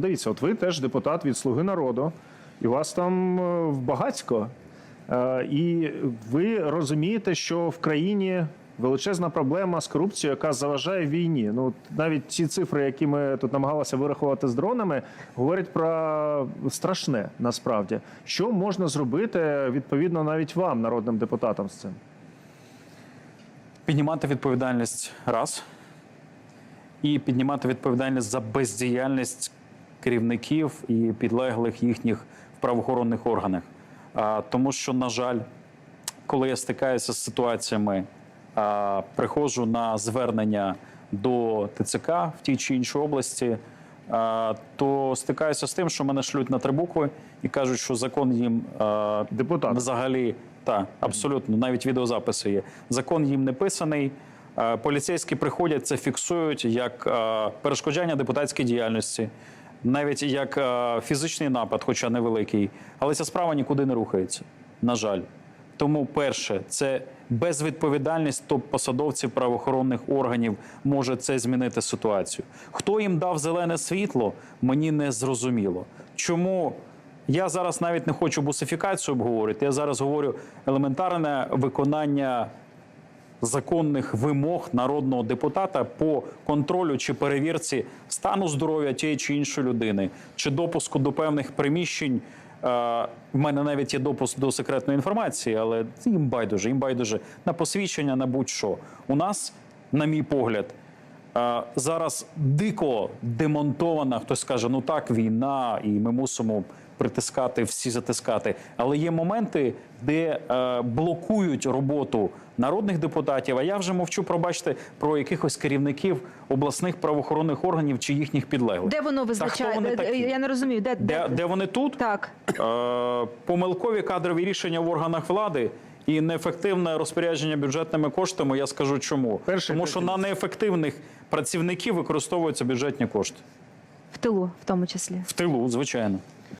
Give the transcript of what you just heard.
Дивіться, от ви теж депутат від Слуги народу, і у вас там е, багатько. Е, І ви розумієте, що в країні величезна проблема з корупцією, яка заважає війні. Ну навіть ці цифри, які ми тут намагалися вирахувати з дронами, говорять про страшне насправді. Що можна зробити відповідно навіть вам, народним депутатам, з цим? Піднімати відповідальність раз і піднімати відповідальність за бездіяльність керівників і підлеглих їхніх в правоохоронних органах. Тому що, на жаль, коли я стикаюся з ситуаціями, приходжу на звернення до ТЦК в тій чи іншій області, то стикаюся з тим, що мене шлють на три букви і кажуть, що закон їм Депутат. взагалі так, абсолютно, навіть відеозаписи є. Закон їм не писаний. Поліцейські приходять, це фіксують як перешкоджання депутатській діяльності, навіть як е, фізичний напад, хоча невеликий. Але ця справа нікуди не рухається. На жаль. Тому, перше, це безвідповідальність топ-посадовців правоохоронних органів може це змінити ситуацію. Хто їм дав зелене світло, мені не зрозуміло. Чому я зараз навіть не хочу бусифікацію обговорити. Я зараз говорю елементарне виконання законних вимог народного депутата по контролю чи перевірці стану здоров'я тієї чи іншої людини, чи допуску до певних приміщень. Е, В мене навіть є допуск до секретної інформації, але їм байдуже, їм байдуже на посвідчення, на будь-що. У нас, на мій погляд, Е, зараз дико демонтована. Хтось каже, ну так, війна, і ми мусимо притискати, всі затискати. Але є моменти, де е, блокують роботу народних депутатів. А я вже мовчу, пробачте, про якихось керівників обласних правоохоронних органів чи їхніх підлеглих. Де воно визначає? Де- де- Я не розумію, де, Де, де вони тут? так. Е, помилкові кадрові рішення в органах влади і неефективне розпорядження бюджетними коштами. Я скажу чому. Перший Тому що на неефективних працівників використовуються бюджетні кошти В тилу, в тому числі. в тилу, звичайно.